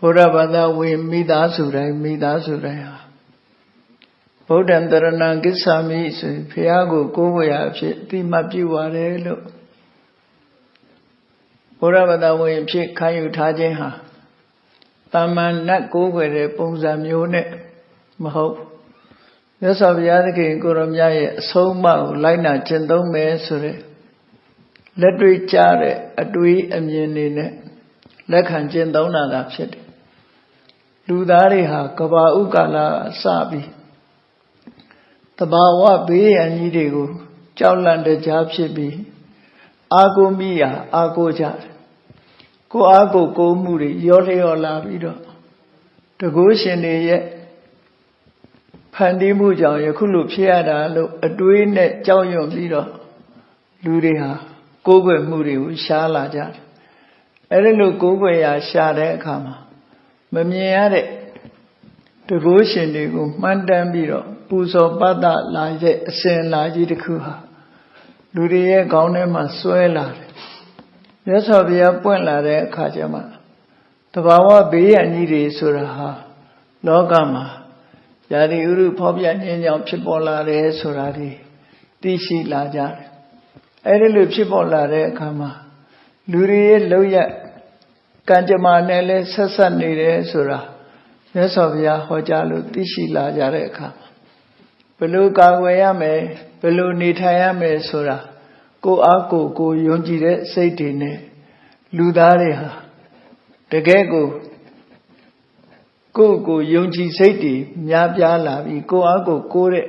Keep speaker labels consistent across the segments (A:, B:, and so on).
A: ဘုရားဘာသာဝင်မိသားစုတိုင်းမိသားစုတိုင်းဟာဗုဒ္ဓံတရဏံကိစ္ဆာမိဆိုဘုရားကိုကိုးဝေရအဖြစ်အတိမတ်ပြုပါတယ်လို့ဘုရားဘာသာဝင်အဖြစ်ခံယူထားခြင်းဟာတာမန်နတ်ကိုးကွယ်တဲ့ပုံစံမျိုးနဲ့မဟုတ်မြတ်စွာဘုရားသခင်ကိုရောမြတ်ရဲ့အဆုံးအမကိုလိုက်နာကျင့်သုံးမယ်ဆိုတဲ့လက်တွေ့ကြတဲ့အတွေးအမြင်တွေနဲ့လက်ခံကျင့်သုံးတာသာဖြစ်တယ် လူသားတွေဟာကဘာဥကာလစပြီးတဘာဝဘေးရန်ကြီးတွေကိုကြောက်လန့်တကြားဖြစ်ပြီးအာကိုမိရာအာကိုကြတယ်ကိုအားကိုကိုမှုတွေရောလျော်လာပြီးတော့တကုရှင်တွေရဲ့ဖန်တီးမှုကြောင့်ယခုလိုဖြစ်ရတာလို့အတွေးနဲ့ကြောက်ရွံ့ပြီးတော့လူတွေဟာကိုးကွယ်မှုတွေကိုရှားလာကြတယ်အဲ့ဒီလိုကိုးကွယ်ရာရှားတဲ့အခါမှာ မမြင်ရတဲ့တကုရှင်တွေကိုမှန်းတမ်းပြီးတော့ပူဇော်ပတ်တာလာတဲ့အစဉ်လာကြီးတစ်ခုဟာလူတွေရဲ့ခေါင်းထဲမှာစွဲလာတယ်မြတ်စွာဘုရားပွင့်လာတဲ့အခါကျမှတဘာဝဘေးရန်ကြီးတွေဆိုတာဟာလောကမှာယာတိဥရုဖော်ပြခြင်းကြောင့်ဖြစ်ပေါ်လာတယ်ဆိုတာဒီသိရှိလာကြတယ်အဲ့ဒီလိုဖြစ်ပေါ်လာတဲ့အခါမှာလူတွေရဲ့လောက်ရ ကံကြမ္မာနဲ့လဲဆက်ဆက်နေတယ်ဆိုတာမြတ်စွာဘုရားဟောကြားလို့သိရှိလာကြတဲ့အခါဘယ်လိုကာကွယ်ရမယ်ဘယ်လိုနေထိုင်ရမယ်ဆိုတာကိုအားကိုကိုယုံကြည်တဲ့စိတ်တွေနဲ့လူသားတွေဟာတကယ်ကိုကိုကိုယုံကြည်စိတ်တွေများပြားလာပြီးကိုအားကိုကိုတဲ့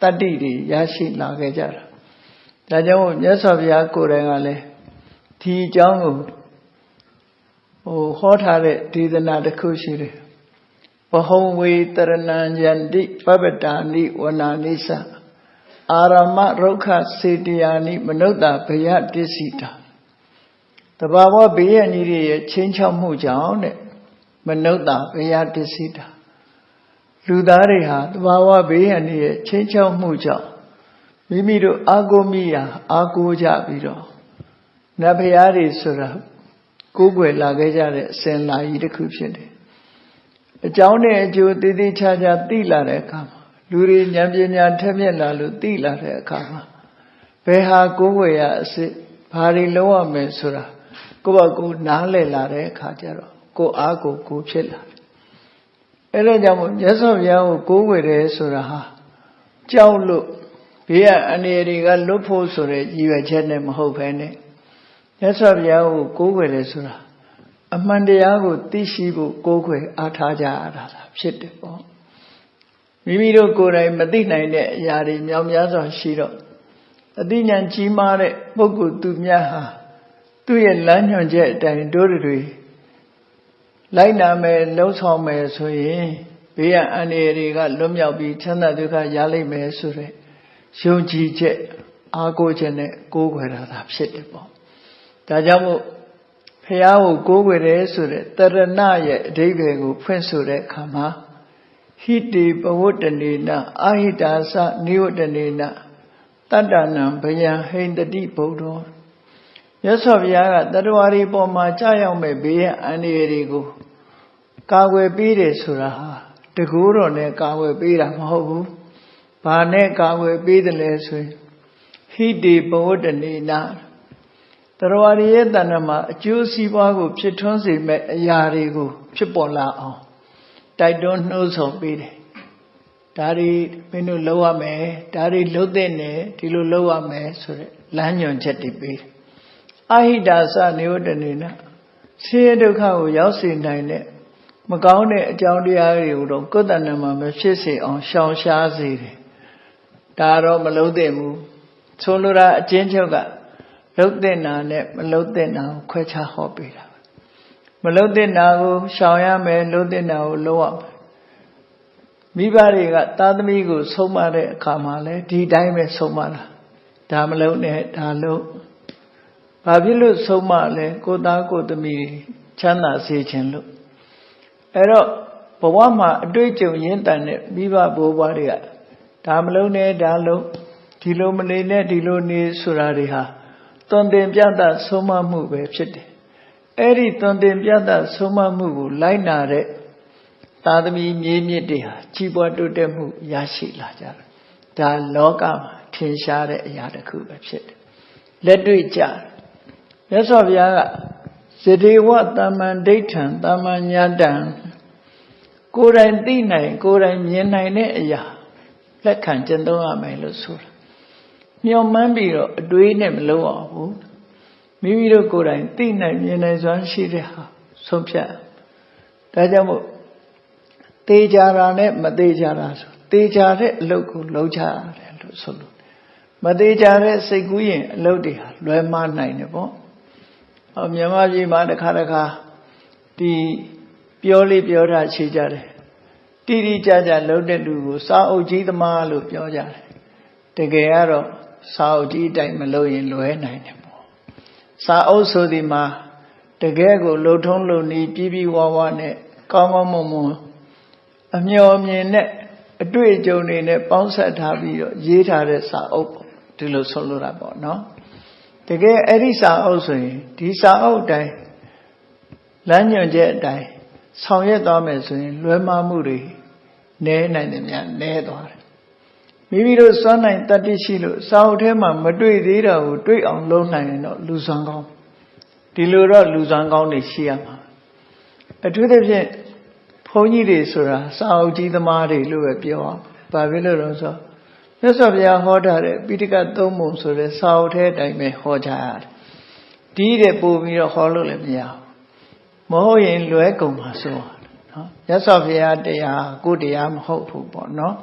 A: တတ္တိတွေရရှိလာခဲ့ကြတာဒါကြောင့်မြတ်စွာဘုရားကိုယ်တိုင်ကလည်းဒီအကြောင်းကို ဟိုဟောထားတဲ့ဒေသနာတစ်ခုရှိတယ်ဘဟုံဝေတရဏံယန္တိပပတာနိဝနာနိသအာရမရုက္ခစေတယာနိမနုဿဘယတစ္ဆိတာတဘာဝဘေးရန်ကြီးတွေရဲ့ချင်းချောက်မှုကြောင့်တဲ့မနုဿဘယတစ္ဆိတာလူသားတွေဟာတဘာဝဘေးရန်တွေရဲ့ချင်းချောက်မှုကြောင့်မိမိတို့အာကိုမိရာအာကိုကြပြီးတော့နတ်ဘုရားတွေဆိုတာ ကိုးကွယ်လာခဲ့ကြတဲ့အစဉ်လာကြီးတစ်ခုဖြစ်တယ်အကြောင်းနဲ့အကျိုးတည်တည်ချာချာသိလာတဲ့အခါမှာလူတွေဉာဏ်ပညာထက်မြက်လာလို့သိလာတဲ့အခါမှာဘယ်ဟာကိုယ်ဝယ်ရအစစ်ဘာတွေလုံးရမယ်ဆိုတာကိုယ့်ဘကိုနားလည်လာတဲ့အခါကျတော့ကိုယ်အားကိုကိုဖြစ်လာအဲ့ဒါကြောင့်မို့မြတ်စွာဘုရားကိုကိုးဝယ်တယ်ဆိုတာဟာကြောက်လို့ဘေးရအနေတွေကလွတ်ဖို့ဆိုတဲ့ရည်ရွယ်ချက်နဲ့မဟုတ်ဘဲနဲ့ မြတ်စွာဘုရားကိုကိုးဝယ်တယ်ဆိုတာအမှန်တရားကိုသိရှိဖို့ကိုးကွယ်အားထားကြရတာဖြစ်တယ်ပေါ့မိမိတို့ကိုယ်တိုင်မသိနိုင်တဲ့အရာတွေမြောက်များစွာရှိတော့အသိဉာဏ်ကြီးမားတဲ့ပုဂ္ဂိုလ်သူများဟာသူ့ရဲ့လမ်းညွှန်ချက်အတိုင်းတို့တွေလိုက်နာမယ်လှုံ့ဆော်မယ်ဆိုရင်ဘေးရန်အန္တရာယ်တွေကလွတ်မြောက်ပြီးချမ်းသာဒုက္ခရလိမ့်မယ်ဆိုတဲ့ယုံကြည်ချက်အားကိုးချက်နဲ့ကိုးကွယ်တာသာဖြစ်တယ်ပေါ့ ဒါကြောင့်မို့ဖះကိုကိုးကွယ်တယ်ဆိုတဲ့တရဏရဲ့အဓိပ္ပာယ်ကိုဖွင့်ဆိုတဲ့အခါမှာဟိတိပဝတ္တနေနအာဟိတာသနိဝတ္တနေနတတ္တနံဘယံဟိန္တတိဗုဒ္ဓောမြတ်စွာဘုရားကတတဝါရီပေါ်မှာကြာရောက်မဲ့ဘေးရန်အန္တရာယ်တွေကိုကာကွယ်ပေးတယ်ဆိုတာဟာတကူတော်နဲ့ကာကွယ်ပေးတာမဟုတ်ဘူး။ဘာနဲ့ကာကွယ်ပေးတယ်လဲဆိုရင်ဟိတိပဝတ္တနေန တရဝရီရဲ့တဏ္ဍမှာအကျိုးစီးပွားကို ဖြစ်ထွန်းစေမဲ့အရာတွေကို ဖြစ်ပေါ်လာအောင်တိုက်တွန်းနှိုးဆော်ပေးတယ်ဒါတွေမင်းတို့လုပ်ရမယ်ဒါတွေလုပ်တဲ့နဲ့ဒီလိုလုပ်ရမယ်ဆိုတဲ့လမ်းညွှန်ချက်တွေပေးတယ်အဟိတာသနေဝတ္တနေနဆင်းရဲဒုက္ခကိုရောက်စေနိုင်တဲ့မကောင်းတဲ့အကြောင်းတရားတွေကိုတော့ကိုယ်တဏ္ဍမှာမဖြစ်စေအောင်ရှောင်ရှားစေတယ်ဒါတော့မလုပ်သင့်ဘူးဆိုလိုတာအချင်းချုပ်က လှုပ်တဲ့နာနဲ့မလှုပ်တဲ့နာကိုခွဲခြားဟောပေးတာမလှုပ်တဲ့နာကိုရှောင်ရမယ်လှုပ်တဲ့နာကိုလှုပ်ရမယ်မိဘတွေကသားသမီးကို ဆုံးမတဲ့အခါမှာလဲဒီတိုင်းပဲဆုံးမတာဒါမလုံးနဲ့ဒါလုံးဘာဖြစ်လို့ဆုံးမလဲကိုသားကိုသမီးချမ်းသာစေခြင်းလို့အဲ့တော့ဘဝမှာအတွေ့အကြုံရင်းတန်တဲ့မိဘဘိုးဘွားတွေကဒါမလုံးနဲ့ဒါလုံးဒီလိုမနေနဲ့ဒီလိုနေဆိုတာတွေဟာ သွန်သင်ပြသဆုံးမမှုပဲဖြစ်တယ်အဲ့ဒီသွန်သင်ပြသဆုံးမမှုကိုလိုက်နာတဲ့သာသမီမြေမြစ်တွေဟာကြီးပွားတိုးတက်မှုရရှိလာကြတယ်ဒါလောကမှာထင်ရှားတဲ့အရာတစ်ခုပဲဖြစ်တယ်လက်တွေ့ကြတယ်မြတ်စွာဘုရားကဇဒေဝတမ္မန္ဒိဋ္ဌံတမ္မညာတံကိုယ်တိုင်သိနိုင်ကိုယ်တိုင်မြင်နိုင်တဲ့အရာလက်ခံကျင့်သုံးရမယ်လို့ဆိုတာ မျှော်မှန်းပြီးတော့အတွေးနဲ့မလုပ်အောင်ဘူးမိမိတို့ကိုယ်တိုင်သိနိုင်မြင်နိုင်စွမ်းရှိတဲ့ဟာဆုံးဖြတ်ဒါကြောင့်မို့တေချာတာနဲ့မသေးချာတာဆိုတေချာတဲ့အလုပ်ကိုလုပ်ချရတယ်လို့ဆိုလို့မသေးချာတဲ့စိတ်ကူးရင်အလုပ်တွေဟာလွဲမှားနိုင်တယ်ပေါ့ဟောမြန်မာပြည်မှာတစ်ခါတစ်ခါဒီပြောလေးပြောတာရှိကြတယ်တိတိကျကျလုပ်တဲ့လူကိုစာအုပ်ကြီးသမားလို့ပြောကြတယ်တကယ်ကတော့ စာအုပ်ကြီးအတိုင်းမလုပ်ရင်လွဲနိုင်တယ်ပေါ့စာအုပ်ဆိုဒီမှာတကယ်ကိုလှုပ်ထုံးလှုပ်နီးပြီးပြီးဝါဝါနဲ့ကောင်းကောင်းမွန်မွန်အမျော်မြင်နဲ့အတွေ့အကြုံတွေနဲ့ပေါင်းဆက်ထားပြီးတော့ရေးထားတဲ့စာအုပ်ပေါ့ဒီလိုဆိုလိုတာပေါ့နော်တကယ်အဲ့ဒီစာအုပ်ဆိုရင်ဒီစာအုပ်တိုင်းလမ်းညွှန်ချက်အတိုင်းဆောင်ရွက်သွားမယ်ဆိုရင်လွယ်မှားမှုတွေနည်းနိုင်တယ်များနည်းသွားတယ် မိမိတို့စွမ်းနိုင်တတ္တိရှိလို့စာအုပ်ထဲမှာမတွေ့သေးတာကိုတွေ့အောင်လုပ်နိုင်ရင်တော့လူစွမ်းကောင်းဒီလိုတော့လူစွမ်းကောင်းတွေရှိရမှာအထူးသဖြင့်ဘုန်းကြီးတွေဆိုတာစာအုပ်ကြီးသမားတွေလို့ပဲပြောအောင်ဘာဖြစ်လို့လဲဆိုတော့မြတ်စွာဘုရားဟောထားတဲ့ပိဋကသုံးပုံဆိုတဲ့စာအုပ်ထဲအတိုင်းပဲဟောကြရတယ်ဒီတဲ့ပို့ပြီးတော့ဟောလို့လည်းမရဘူးမဟုတ်ရင်လွဲကုန်မှာဆိုနော်မြတ်စွာဘုရားတရားကိုတရားမဟုတ်ဘူးပေါ့နော်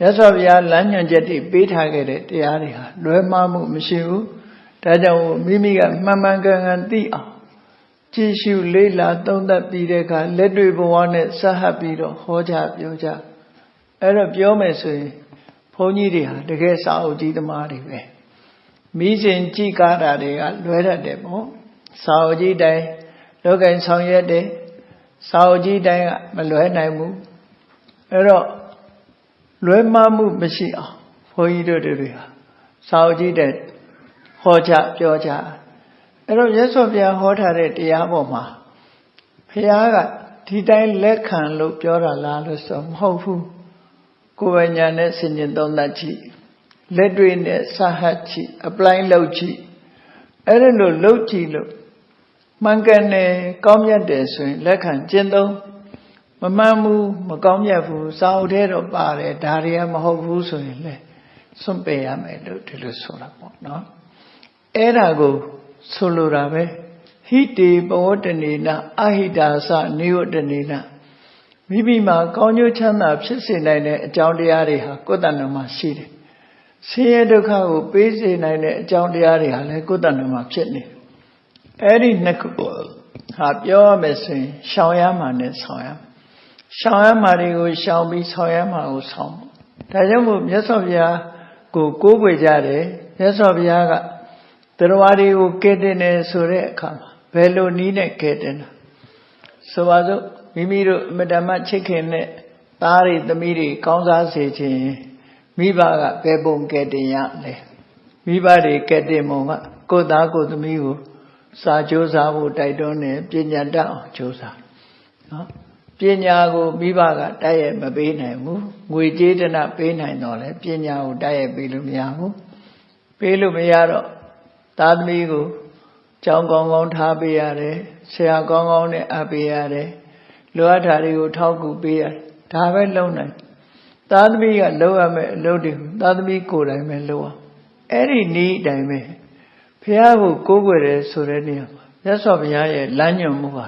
A: မြတ်စွာဘုရားလမ်းညွှန်ချက်တွေပေးထားခဲ့တဲ့တရားတွေဟာလွဲမှားမှုမရှိဘူးဒါကြောင့်မိမိကမှန်မှန်ကန်ကန်သိအောင်ကြည်ရှုလေးလာသုံးသပ်ပြီးတဲ့အခါလက်တွေ့ဘဝနဲ့ဆက်ဟပ်ပြီးတော့ဟောကြပြောကြအဲ့တော့ပြောမယ်ဆိုရင်ဘုန်းကြီးတွေဟာတကယ်စာအုပ်ကြီးသမားတွေပဲမိစဉ်ကြည်ကားတာတွေကလွဲတတ်တယ်ပေါ့စာအုပ်ကြီးတိုင်းလောကင်ဆောင်ရွက်တယ်စာအုပ်ကြီးတိုင်းကမလွဲနိုင်ဘူးအဲ့တော့ လွဲမှားမှုမရှိအောင်ဘုန်းကြီးတို့တွေဟာစာအုပ်ကြီးတိုင်းဟောကြပြောကြအဲ့တော့ရသော်ဘုရားဟောထားတဲ့တရားပေါ်မှာဘုရားကဒီတိုင်းလက်ခံလို့ပြောတာလားလို့ဆိုမဟုတ်ဘူးကိုယ်ပညာနဲ့ဆင်ញင်သုံးသပ်ကြည့်လက်တွေ့နဲ့စဟတ်ကြည့် apply လုပ်ကြည့်အဲ့ဒါလို့လုပ်ကြည့်လို့မှန်ကန်တယ်ကောင်းမြတ်တယ်ဆိုရင်လက်ခံကျင့်သုံး မမှန်ဘူးမကောင်းမြတ်ဘူးစာအုပ်ထဲတော့ပါတယ်ဒါတွေကမဟုတ်ဘူးဆိုရင်လေစွန့်ပယ်ရမယ်လို့ဒီလိုဆိုတာပေါ့နော်အဲ့ဒါကိုဆိုလိုတာပဲဟိတေပဝတ္တနေနအဟိတာသနိဝတ္တနေနမိမိမှာကောင်းကျိုးချမ်းသာဖြစ်စေနိုင်တဲ့အကြောင်းတရားတွေဟာကိုယ်တဏ္ဍမှာရှိတယ်ဆင်းရဲဒုက္ခကိုပေးစေနိုင်တဲ့အကြောင်းတရားတွေဟာလည်းကိုယ်တဏ္ဍမှာဖြစ်နေတယ်အဲ့ဒီနှစ်ခုဟာပြောရမယ်ဆိုရင်ရှောင်ရမှာနဲ့ဆောင်ရမှာ ရှောင်ရမှာတွေကိုရှောင်ပြီးဆောင်ရမှာကိုဆောင်ဒါကြောင့်မို့မြတ်စွာဘုရားကိုကိုးကွယ်ကြတယ်မြတ်စွာဘုရားကတရားတွေကိုကဲတင်တယ်ဆိုတဲ့အခါမှာဘယ်လိုနည်းနဲ့ကဲတင်တာဆိုပါစို့မိမိတို့အမတမချစ်ခင်တဲ့သားတွေသမီးတွေကောင်းစားစေခြင်းမိဘကဘယ်ပုံကဲတင်ရလဲမိဘတွေကဲတင်ပုံကကိုယ်သားကိုယ်သမီးကိုစာကြိုးစားဖို့တိုက်တွန်းတယ်ပညာတတ်အောင်ကြိုးစားနော် ပညာကိုမိဘကတိုက်ရိုက်မပေးနိုင်ဘူးငွေကြေးတနာပေးနိုင်တော့လေပညာကိုတိုက်ရိုက်ပေးလို့မရဘူးပေးလို့မရတော့သားသမီးကိုကြောင်းကောင်းကောင်းထားပေးရတယ်ဆရာကောင်းကောင်းနဲ့အပ်ပေးရတယ်လိုအပ်တာတွေကိုထောက်ကူပေးရတယ်ဒါပဲလုံးနိုင်သားသမီးကလုံးရမယ်အလုပ်တွေသားသမီးကိုယ်တိုင်ပဲလုံးအောင်အဲ့ဒီနည်းအတိုင်းပဲဘုရားကိုကိုးကွယ်တယ်ဆိုတဲ့နေရာမှာမြတ်စွာဘုရားရဲ့လမ်းညွှန်မှုဟာ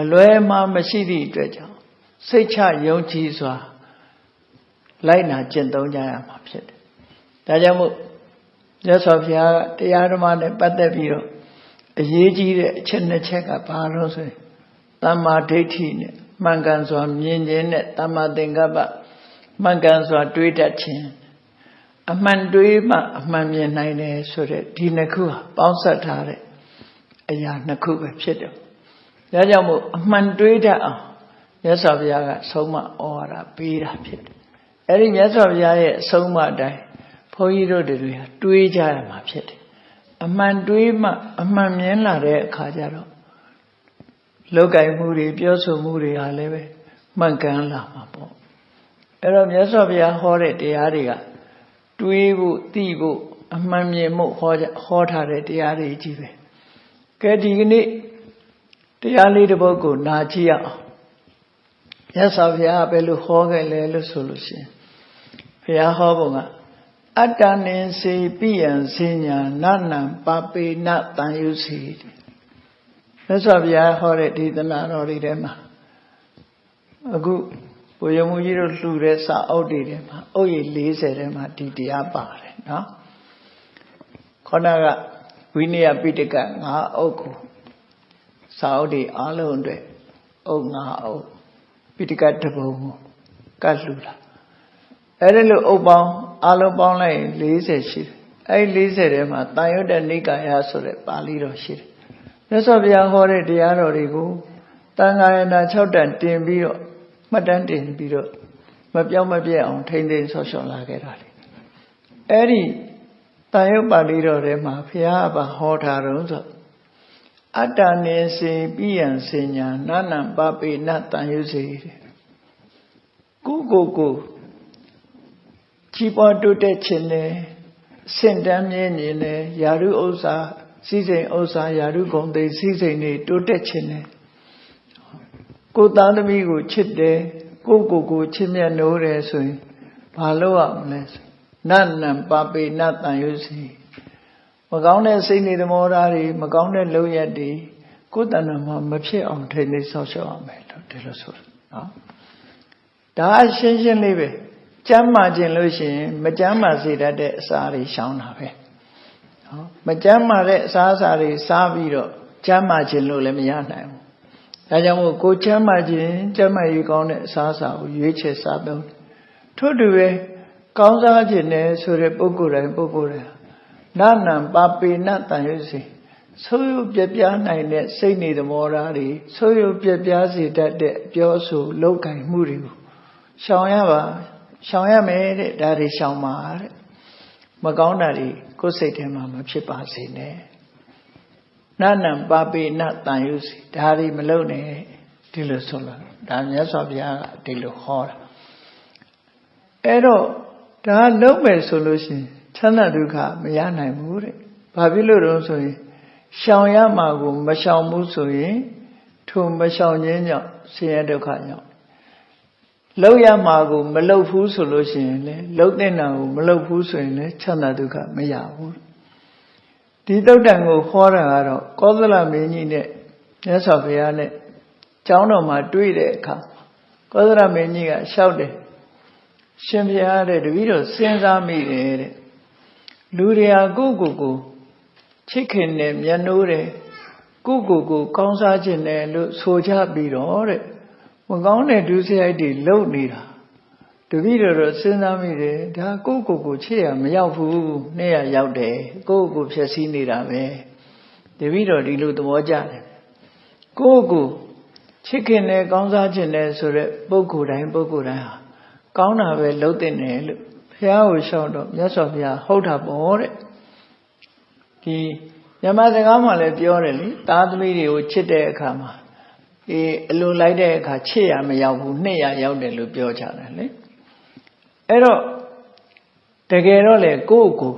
A: အလွယ်မှမရှိသည့်အတွက်ကြောင့်စိတ်ချယုံကြည်စွာလိုက်နာကျင့်သုံးကြရမှာဖြစ်တယ်။ဒါကြောင့်မို့မြတ်စွာဘုရားကတရားဓမ္မနဲ့ပတ်သက်ပြီးတော့အရေးကြီးတဲ့အချက်နှစ်ချက်ကဘာလို့ဆိုရင်တမ္မာဒိဋ္ဌိနဲ့မှန်ကန်စွာမြင်ခြင်းနဲ့တမ္မာသင်္ကပ္ပမှန်ကန်စွာ တွေးတတ်ခြင်းအမှန်တွေးမှအမှန်မြင်နိုင်တယ်ဆိုတဲ့ဒီနှစ်ခုဟာပေါင်းစပ်ထားတဲ့အရာနှစ်ခုပဲဖြစ်တယ်။ ဒါကြောင့်မို့အမှန်တွေးတတ်အောင်မြတ်စွာဘုရားကဆုံးမဩဝါဒပေးတာဖြစ်တယ်။အဲဒီမြတ်စွာဘုရားရဲ့အဆုံးအမအတိုင်းဘုန်းကြီးတို့တွေဟာတွေးကြရမှာဖြစ်တယ်။အမှန်တွေးမှအမှန်မြင်လာတဲ့အခါကျတော့လောက်ကင်မှုတွေပြောဆိုမှုတွေဟာလည်းပဲမှန်ကန်လာမှာပေါ့အဲ့တော့မြတ်စွာဘုရားဟောတဲ့တရားတွေကတွေးဖို့သိဖို့အမှန်မြင်မှုဟောဟောထားတဲ့တရားတွေကြီးပဲကဲဒီကနေ့ တရားလေးတစ်ပုဒ်ကိုနာကြည့်ရအောင်မြတ်စွာဘုရားဘယ်လိုဟောခဲ့လဲလို့ဆိုလို့ရှိရင်ဘုရားဟောပုံကအတ္တနိစေပိယံစဉညာနနံပပေနတန်ယုစီမြတ်စွာဘုရားဟောတဲ့ဒေသနာတော်တွေထဲမှာအခုဘုရားမူကြီးတို့လှူတဲ့စာအုပ်တွေထဲမှာအုပ်ရည်40ထဲမှာဒီတရားပါတယ်နော်ခေါဏကဝိနည်းပိဋက5အုပ်ကို စာအုပ်တွေအားလုံးအတွက်အုပ်5အုပ်ပိဋကတပုံကိုကတ်လှူတာအဲ့ဒါလို့အုပ်ပေါင်းအားလုံးပေါင်းလိုက်ရင်40ရှိတယ်အဲ့ဒီ40ထဲမှာတာယုတ္တနိကာယဆိုတဲ့ပါဠိတော်ရှိတယ်မြတ်စွာဘုရားဟောတဲ့တရားတော်တွေကိုတန်ခါရဏ6တန်တင်ပြီးတော့မှတ်တမ်းတင်ပြီးတော့မပြောင်းမပြည့်အောင်ထိမ့်သိမ်းဆော့ရှော့လာခဲ့တာလေအဲ့ဒီတာယုတ်ပါဠိတော်ထဲမှာဘုရားကဟောထားတော့ဆို အတ္တနေစေပိယံစဉညာနာနံပပေနတန်ယုစေတဲ့ကိုကိုကိုကြီးပွားတိုးတက်ခြင်းနဲ့စင့်တမ်းမြဲမြင်နဲ့ယာရုဥစ္စာစည်းစိမ်ဥစ္စာယာရုဂုံသိစည်းစိမ်တွေတိုးတက်ခြင်းနဲ့ကိုသားသမီးကိုချစ်တယ်ကိုကိုကိုချစ်မြတ်နိုးတယ်ဆိုရင်ဘာလို့ရမလဲဆိုနတ်နံပပေနတန်ရုစီ မကောင်းတဲ့စိတ်နေသမောဓာတွေမကောင်းတဲ့လုပ်ရက်တွေကိုယ်တဏ္ဍာမှာမဖြစ်အောင်ထိနေဆောက်ရှောက်ရမယ်လို့ဒီလိုဆိုတာနော်ဒါအရှင်းရှင်းလေးပဲကျမ်းမာခြင်းလို့ရှိရင်မကျမ်းမာစေတတ်တဲ့အစာတွေရှောင်တာပဲနော်မကျမ်းမာတဲ့အစာအစာတွေစားပြီးတော့ကျမ်းမာခြင်းလို့လည်းမရနိုင်ဘူးဒါကြောင့်မို့ကိုချမ်းမာခြင်းကျမ်းမာရေးကောင်းတဲ့အစားအစာကိုရွေးချယ်စားသုံးထို့တူပဲကောင်းစားခြင်းနဲ့ဆိုတဲ့ပုဂ္ဂိုလ်တိုင်းပုဂ္ဂိုလ်တိုင်း နာနံပါပေနတန်ရွစီဆိုးရုပ်ပြပြနိုင်တဲ့စိတ်နေသမောဓာတွေဆိုးရုပ်ပြပြစေတတ်တဲ့ပြောဆိုလောက်ကင်မှုတွေကိုရှောင်ရပါရှောင်ရမယ်တဲ့ဒါတွေရှောင်ပါတဲ့မကောင်းတာတွေကိုယ်စိတ်ထဲမှာမဖြစ်ပါစေနဲ့နနံပါပေနတန်ယုစီဒါတွေမလုပ်နဲ့ဒီလိုဆိုလာဒါမြတ်စွာဘုရားကဒီလိုဟောတာအဲ့တော့ဒါလုံးမယ်ဆိုလို့ရှိရင် ချမ်းသာဒုက္ခမရနိုင်ဘူးတဲ့ဘာဖြစ်လို့တော့ဆိုရင်ရှောင်ရမှာကိုမရှောင်ဘူးဆိုရင်ထိုမရှောင်ခြင်းကြောင့်ဆင်းရဲဒုက္ခကြောင့်လောက်ရမှာကိုမလောက်ဘူးဆိုလို့ရှိရင်လေလောက်တဲ့နာကိုမလောက်ဘူးဆိုရင်လေချမ်းသာဒုက္ခမရဘူးဒီတုတ်တန်ကိုခေါ်တာကတော့ကောသလမင်းကြီးနဲ့မြတ်စွာဘုရားနဲ့ကျောင်းတော်မှာတွေ့တဲ့အခါကောသလမင်းကြီးကလျှောက်တယ်ရှင်ဘုရားတဲ့တပည့်တော်စဉ်းစားမိတယ်တဲ့ လူတွေဟာကိုယ့်ကိုယ်ကိုချစ်ခင်နဲ့မျက်နှိုးတယ်ကိုယ့်ကိုယ်ကိုကောင်းစားခြင်းနဲ့လို့ဆိုကြပြီးတော့တဲ့မကောင်းတဲ့ဒုစရိုက်တွေလုံနေတာတပည့်တော်တော့စဉ်းစားမိတယ်ဒါကိုယ့်ကိုယ်ကိုချစ်ရမရောက်ဘူးနဲ့ရရောက်တယ်ကိုယ့်ကိုယ်ဖြည့်ဆည်းနေတာပဲတပည့်တော်ဒီလိုသဘောကျတယ်ကိုယ့်ကိုချစ်ခင်နဲ့ကောင်းစားခြင်းနဲ့ဆိုတဲ့ပုဂ္ဂိုလ်တိုင်းပုဂ္ဂိုလ်တိုင်းဟာကောင်းတာပဲလုပ်တဲ့နယ်လို့ ဘုရားကိုရှောက်တော့မြတ်စွာဘုရားဟုတ်တာပေါ့တဲ့ဒီညမစကားမှလည်းပြောတယ်လေသားသမီးတွေကိုချစ်တဲ့အခါမှာအေးအလိုလိုက်တဲ့အခါချစ်ရမရောက်ဘူးနှစ်ရရောက်တယ်လို့ပြောကြတယ်လေအဲ့တော့တကယ်တော့လေကိုယ့်ကို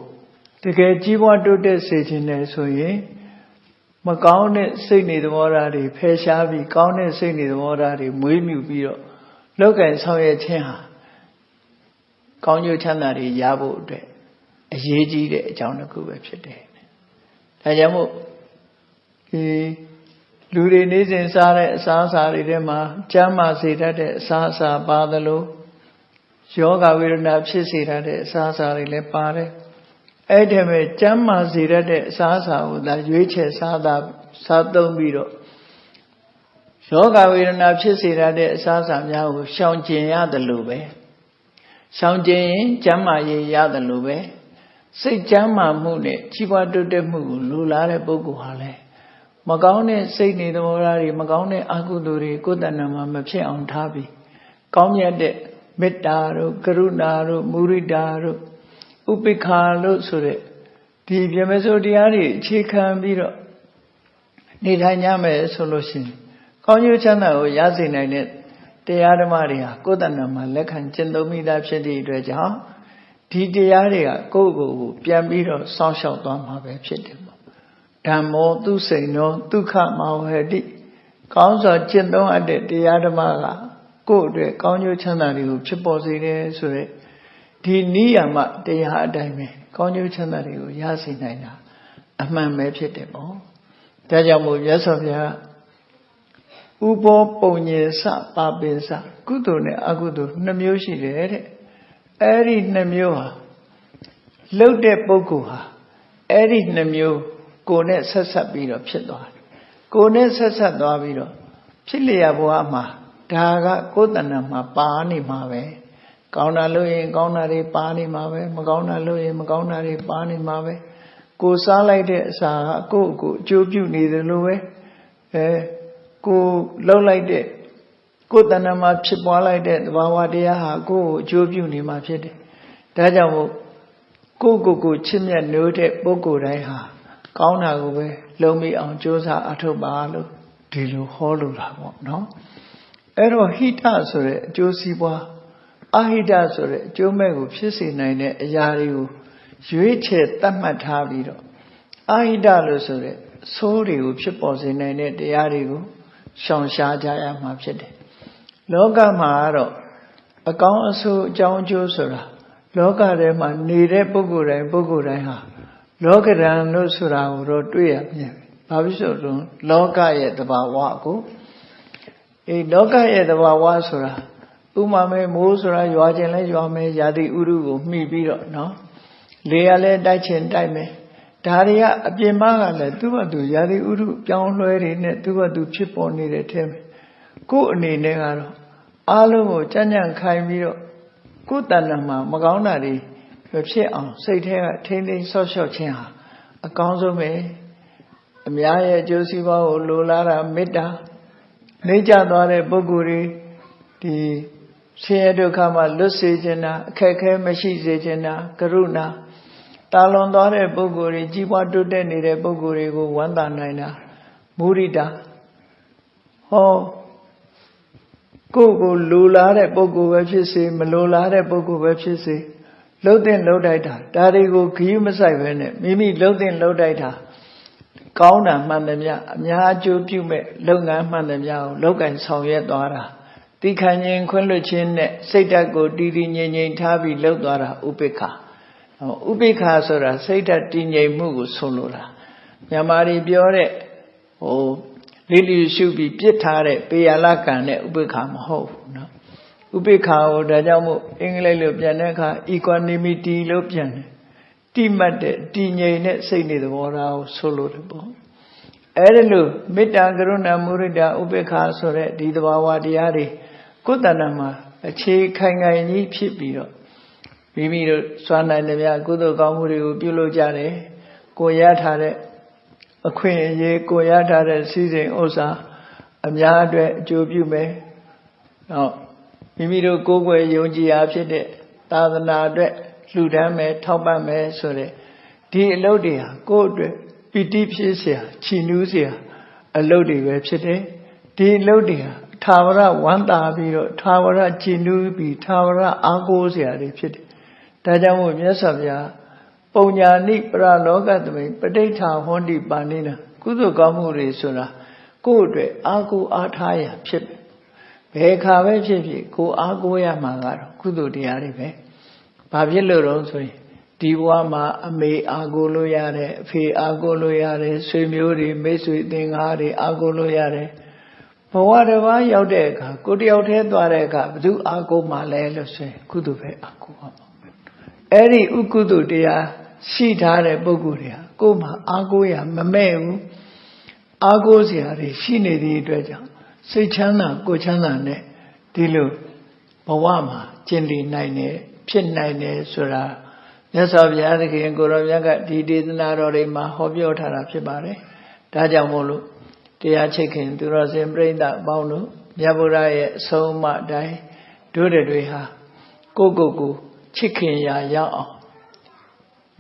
A: တကယ်ကြီးပွားတိုးတက်စေခြင်းနဲ့ဆိုရင်မကောင်းတဲ့စိတ်နေသဘောထားတွေဖယ်ရှားပြီးကောင်းတဲ့စိတ်နေသဘောထားတွေမွေးမြူပြီးတော့လောက်ကင်ဆောင်ရွက်ခြင်းဟာ ကောင်းကျိုးချမ်းသာတွေရဖို့အတွက်အရေးကြီးတဲ့အကြောင်းတစ်ခုပဲဖြစ်တယ်။ဒါကြောင့်မို့ဒီလူတွေနေစဉ်စားတဲ့အစားအစာတွေထဲမှာကျမ်းမာစေတတ်တဲ့အစားအစာပါသလိုယောဂဝေဒနာဖြစ်စေတတ်တဲ့အစားအစာတွေလည်းပါတယ်။အဲ့ဒီမဲ့ကျမ်းမာစေတတ်တဲ့အစားအစာကိုသာရွေးချယ်စားတာစားသုံးပြီးတော့ယောဂဝေဒနာဖြစ်စေတတ်တဲ့အစားအစာများကိုရှောင်ကျင်ရတယ်လို့ပဲ ရှောင်ကျင်ရင်ကျမ်းမာရေးရတယ်လို့ပဲစိတ်ကျမ်းမာမှုနဲ့ကြီးပွားတိုးတက်မှုကိုလိုလားတဲ့ပုဂ္ဂိုလ်ဟာလည်းမကောင်းတဲ့စိတ်နေသဘောထားတွေမကောင်းတဲ့အကုသိုလ်တွေကိုယ်တဏ္ဍာမှာမဖြစ်အောင်ထားပြီးကောင်းမြတ်တဲ့မေတ္တာတို့ကရုဏာတို့မုရိဒာတို့ဥပိ္ပခာလို့ဆိုတဲ့ဒီပြမစိုးတရားတွေအခြေခံပြီးတော့နေထိုင်ကြမယ်ဆိုလို့ရှိရင်ကောင်းကျိုးချမ်းသာကိုရစေနိုင်တဲ့ တရားဓမ္မတွေဟာကိုယ်တဏ္ဍာမှာလက်ခံကျင့်သုံးမိသားဖြစ်သည့်အတွက်ကြောင့်ဒီတရားတွေကကိုယ့်ကိုယ်ကိုပြန်ပြီးတော့စောင့်ရှောက်သွားမှာပဲဖြစ်တယ်ပေါ့ဓမ္မောသူစိန်သောဒုက္ခမဝဟတိကောင်းစွာကျင့်သုံးအပ်တဲ့တရားဓမ္မကကိုယ့်အတွက်ကောင်းကျိုးချမ်းသာတွေကိုဖြစ်ပေါ်စေတယ်ဆိုရက်ဒီနိယာမတရားအတိုင်းပဲကောင်းကျိုးချမ်းသာတွေကိုရစေနိုင်တာအမှန်ပဲဖြစ်တယ်ပေါ့ဒါကြောင့်မို့မြတ်စွာဘုရား ဥပောပုံညေစပါပင်စကုသိုလ်နဲ့အကုသိုလ်နှစ်မျိုးရှိတယ်တဲ့အဲ့ဒီနှစ်မျိုးဟာလှုပ်တဲ့ပုဂ္ဂိုလ်ဟာအဲ့ဒီနှစ်မျိုးကိုယ်နဲ့ဆက်ဆက်ပြီးတော့ဖြစ်သွားတယ်ကိုယ်နဲ့ဆက်ဆက်သွားပြီးတော့ဖြစ်လျက်ဘဝမှာဒါကကိုယ်တဏ္ဍာမှာပါနေမှာပဲကောင်းတာလို့ရင်ကောင်းတာတွေပါနေမှာပဲမကောင်းတာလို့ရင်မကောင်းတာတွေပါနေမှာပဲကိုစားလိုက်တဲ့အစာကကိုယ့်ကိုအကျိုးပြုနေတယ်လို့ပဲအဲ ကိုလှုပ်လိုက်တဲ့ကိုယ်တဏ္ဍာမှာဖြစ်ပွားလိုက်တဲ့သဘာဝတရားဟာကိုယ့်ကိုအကျိုးပြုနေမှာဖြစ်တယ်ဒါကြောင့်မို့ကိုယ့်ကိုယ်ကိုချစ်မြတ်နိုးတဲ့ပုဂ္ဂိုလ်တိုင်းဟာကောင်းတာကိုပဲလုံမိအောင်ကြိုးစားအထောက်ပါလို့ဒီလိုဟောလို့တာပေါ့နော်အဲ့တော့ဟိတဆိုတဲ့အကျိုးစီးပွားအဟိတဆိုတဲ့အကျိုးမဲ့ကိုဖြစ်စေနိုင်တဲ့အရာတွေကိုရွေးချယ်တတ်မှတ်ထားပြီးတော့အဟိတလို့ဆိုတဲ့ဆိုးတွေကိုဖြစ်ပေါ်စေနိုင်တဲ့တရားတွေကို ရှောင်ရှားကြရမှာဖြစ်တယ်လောကမှာကတော့အကောင်းအဆိုးအကြောင်းအကျိုးဆိုတာလောကထဲမှာနေတဲ့ပုဂ္ဂိုလ်တိုင်းပုဂ္ဂိုလ်တိုင်းဟာလောကရန်လို့ဆိုတာကိုတော့တွေ့ရပြန်ပြီ။ဘာဖြစ်လို့လဲလောကရဲ့တဘာဝကိုအေးလောကရဲ့တဘာဝဆိုတာဥမာမဲမိုးဆိုတာရွာခြင်းလဲရွာမယ်ယာတိဥရုကိုမှီပြီးတော့နော်လေရလဲတိုက်ခြင်းတိုက်မယ် ဒါတွေကအပြင်မကလည်းသူ့ဘသူယာတိဥရုပြောင်းလဲတွေနဲ့သူ့ဘသူဖြစ်ပေါ်နေတဲ့ထဲမှာကို့အနေနဲ့ကတော့အားလုံးကိုကြံ့ကြံ့ခိုင်းပြီးတော့ကိုယ်တဏ္ဍာမှာမကောင်းတာတွေမဖြစ်အောင်စိတ်ထဲကထိမ့်သိမ်းဆော့ရှော့ခြင်းဟာအကောင်းဆုံးပဲအများရဲ့အကျိုးစီးပွားကိုလိုလားတာမေတ္တာနေကြသွားတဲ့ပုဂ္ဂိုလ်တွေဒီဆင်းရဲဒုက္ခမှလွတ်စေခြင်းတာအခက်ခဲမရှိစေခြင်းတာကရုဏာ တာလွန်သွားတဲ့ပုဂ္ဂိုလ်တွေကြီးပွားတိုးတက်နေတဲ့ပုဂ္ဂိုလ်တွေကိုဝမ်းသာနိုင်တာမုရိတာဟောကိုယ့်ကိုလူလားတဲ့ပုဂ္ဂိုလ်ပဲဖြစ်စေမလူလားတဲ့ပုဂ္ဂိုလ်ပဲဖြစ်စေလှုပ်တဲ့လှုပ်တိုက်တာဒါတွေကိုခရီးမဆိုင်ပဲနဲ့မိမိလှုပ်တဲ့လှုပ်တိုက်တာကောင်းတာမှန်တယ်မြအများအကျိုးပြုမဲ့လုပ်ငန်းမှန်တယ်မြကိုလောက်ကင်ဆောင်ရွက်သွားတာတိခဏ်ရင်ခွင့်လွှတ်ခြင်းနဲ့စိတ်ဓာတ်ကိုတည်တည်ငြိမ်ငြိမ်ထားပြီးလှုပ်သွားတာဥပိ္ပခာ ဥပိ္ပခာဆိုတာစိတ်ဓာတ်တည်ငြိမ်မှုကိုဆုံးလို့တာမြန်မာတွေပြောတဲ့ဟိုလေးလီရှုပြီးပြစ်ထားတဲ့ပေယလကံနဲ့ဥပိ္ပခာမဟုတ်ဘူးနော်ဥပိ္ပခာကိုဒါကြောင့်မို့အင်္ဂလိပ်လိုပြန်တဲ့အခါ equanimity လို့ပြန်တယ်တိမှတ်တဲ့တည်ငြိမ်တဲ့စိတ်နေသဘောထားကိုဆိုလိုတယ်ပေါ့အဲ့ဒါလို့မေတ္တာကရုဏာမုရိဒဥပေက္ခဆိုတဲ့ဒီသဘာဝတရားတွေကိုယ်တဏ္ဍမှာအခြေခိုင်ခိုင်ကြီးဖြစ်ပြီးတော့ မိမိတို့စွမ်းနိုင်တဲ့များကုသိုလ်ကောင်းမှုတွေကိုပြုလုပ်ကြတယ်ကိုရထားတဲ့အခွင့်အရေးကိုရထားတဲ့စီစဉ်ဥစ္စာအများအတွက်အကျိုးပြုမယ်။နောက်မိမိတို့ကိုယ်ွယ်ယုံကြည်အားဖြစ်တဲ့သာသနာအတွက်လှူဒန်းမယ်ထောက်ပံ့မယ်ဆိုတဲ့ဒီအလုပ်တွေဟာကိုယ့်အတွက်ပီတိဖြစ်เสียချီနူးเสียအလုပ်တွေပဲဖြစ်တယ်။ဒီအလုပ်တွေဟာသာဝရဝမ်းသာပြီးတော့သာဝရချီနူးပြီးသာဝရအားကိုးเสียတွေဖြစ်တယ်။ ဒါကြောင့်မို့မြတ်စွာဘုရားပုံညာနိပရလောကသမိပဋိဋ္ဌာဟောတိပါဏိနာကုသိုလ်ကောင်းမှုတွေဆိုတာကိုယ့်အတွက်အာကိုအားထားရဖြစ်ဘယ်ခါပဲဖြစ်ဖြစ်ကိုအားကိုရမှာကတော့ကုသိုလ်တရားတွေပဲဘာဖြစ်လို့တော့ဆိုရင်ဒီဘဝမှာအမေအားကိုလို့ရတယ်အဖေအားကိုလို့ရတယ်ဆွေမျိုးတွေမိတ်ဆွေသင်္ကားတွေအားကိုလို့ရတယ်ဘဝတစ်ပါးရောက်တဲ့အခါကိုတယောက်တည်းသွားတဲ့အခါဘယ်သူအားကိုမှလဲလို့ဆိုရင်ကုသိုလ်ပဲအားကိုပါ အဲ့ဒီဥကုသိုလ်တရားရှိထားတဲ့ပုဂ္ဂိုလ်တွေဟာကိုယ်မှာအာကိုရမမဲ့ဘူးအာကိုစရာတွေရှိနေသည့်အတွက်ကြောင့်စိတ်ချမ်းသာကိုယ်ချမ်းသာနဲ့ဒီလိုဘဝမှာကျင့်တည်နိုင်တယ်ဖြစ်နိုင်တယ်ဆိုတာမြတ်စွာဘုရားသခင်ကိုရောမြတ်ကဒီဒေသနာတော်တွေမှာဟောပြောထားတာဖြစ်ပါတယ်ဒါကြောင့်မို့လို့တရားချိတ်ခင်သူတော်စင်ပြိဋ္ဌအပေါင်းတို့မြတ်ဗုဒ္ဓရဲ့အဆုံးအမအတိုင်းတို့တွေဟာကိုယ့်ကိုယ်ကို ချစ်ခင်ရာရောက်အောင်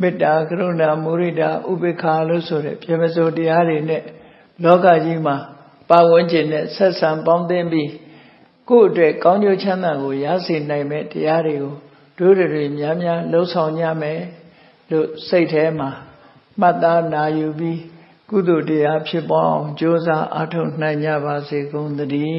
A: မေတ္တာကရုဏာမုရိဒာဥပေက္ခာလို့ဆိုတဲ့ပြမစိုးတရားတွေနဲ့လောကကြီးမှာပါဝင်ခြင်းနဲ့ဆက်ဆံပေါင်းသင်းပြီးကိုယ့်အတွက်ကောင်းကျိုးချမ်းသာကိုရစေနိုင်မဲ့တရားတွေကိုတို့တွေများများလှုပ်ဆောင်ကြမယ်လို့စိတ်ထဲမှာမှတ်သားနာယူပြီးကုသိုလ်တရားဖြစ်ပေါ်အောင်ကြိုးစားအားထုတ်နိုင်ကြပါစေကုန်သတည်း